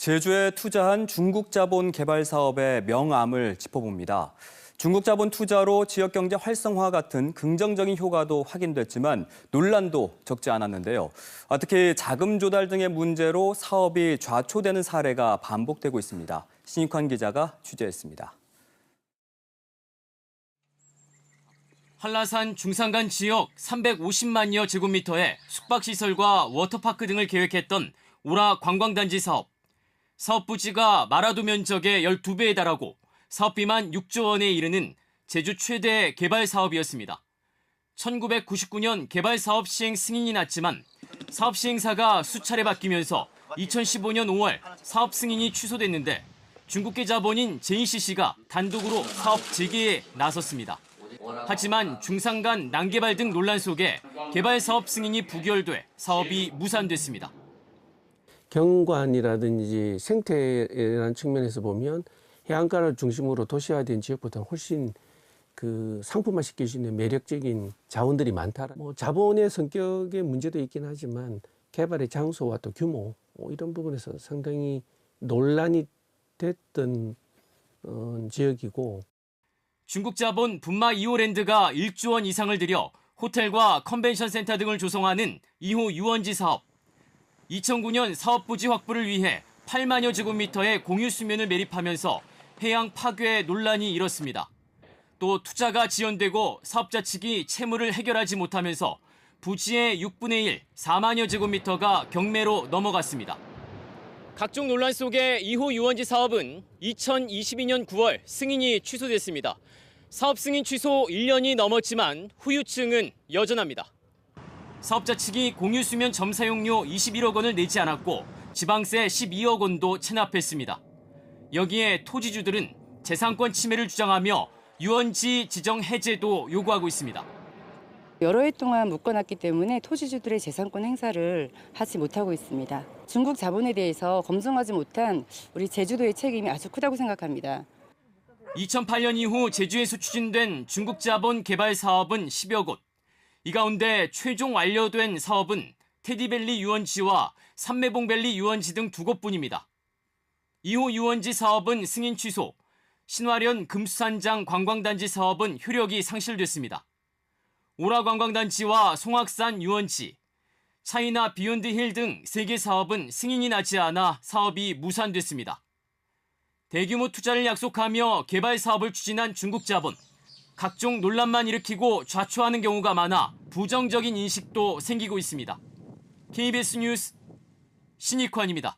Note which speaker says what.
Speaker 1: 제주에 투자한 중국 자본 개발 사업의 명암을 짚어봅니다. 중국 자본 투자로 지역 경제 활성화 같은 긍정적인 효과도 확인됐지만 논란도 적지 않았는데요. 아, 특히 자금 조달 등의 문제로 사업이 좌초되는 사례가 반복되고 있습니다. 신익환 기자가 취재했습니다.
Speaker 2: 한라산 중산간 지역 350만여 제곱미터의 숙박시설과 워터파크 등을 계획했던 오라 관광단지 사업. 사업 부지가 마라도 면적의 12배에 달하고 사업비만 6조 원에 이르는 제주 최대 개발 사업이었습니다. 1999년 개발 사업 시행 승인이 났지만 사업 시행사가 수차례 바뀌면서 2015년 5월 사업 승인이 취소됐는데 중국계 자본인 JCC가 단독으로 사업 재개에 나섰습니다. 하지만 중산간 난개발 등 논란 속에 개발 사업 승인이 부결돼 사업이 무산됐습니다.
Speaker 3: 경관이라든지 생태라는 측면에서 보면 해안가를 중심으로 도시화된 지역보다 훨씬 그 상품화 시킬 수 있는 매력적인 자원들이 많다. 뭐 자본의 성격의 문제도 있긴 하지만 개발의 장소와 또 규모 뭐 이런 부분에서 상당히 논란이 됐던 어, 지역이고
Speaker 2: 중국 자본 분마 2호랜드가 1조 원 이상을 들여 호텔과 컨벤션 센터 등을 조성하는 2호 유원지 사업. 2009년 사업 부지 확보를 위해 8만여 제곱미터의 공유 수면을 매립하면서 해양 파괴 논란이 일었습니다. 또 투자가 지연되고 사업자 측이 채무를 해결하지 못하면서 부지의 6분의 1, 4만여 제곱미터가 경매로 넘어갔습니다. 각종 논란 속에 2호 유원지 사업은 2022년 9월 승인이 취소됐습니다. 사업 승인 취소 1년이 넘었지만 후유증은 여전합니다. 사업자 측이 공유 수면 점 사용료 21억 원을 내지 않았고 지방세 12억 원도 체납했습니다. 여기에 토지주들은 재산권 침해를 주장하며 유원지 지정 해제도 요구하고 있습니다.
Speaker 4: 여러 해 동안 묶어놨기 때문에 토지주들의 재산권 행사를 하지 못하고 있습니다. 중국 자본에 대해서 검증하지 못한 우리 제주도의 책임이 아주 크다고 생각합니다.
Speaker 2: 2008년 이후 제주에서 추진된 중국 자본 개발 사업은 10여 곳. 이 가운데 최종 완료된 사업은 테디밸리 유원지와 삼매봉밸리 유원지 등 두 곳뿐입니다. 2호 유원지 사업은 승인 취소, 신화련 금수산장 관광단지 사업은 효력이 상실됐습니다. 오라 관광단지와 송악산 유원지, 차이나 비욘드 힐 등 세 개 사업은 승인이 나지 않아 사업이 무산됐습니다. 대규모 투자를 약속하며 개발 사업을 추진한 중국 자본. 각종 논란만 일으키고 좌초하는 경우가 많아 부정적인 인식도 생기고 있습니다. KBS 뉴스 신익환입니다.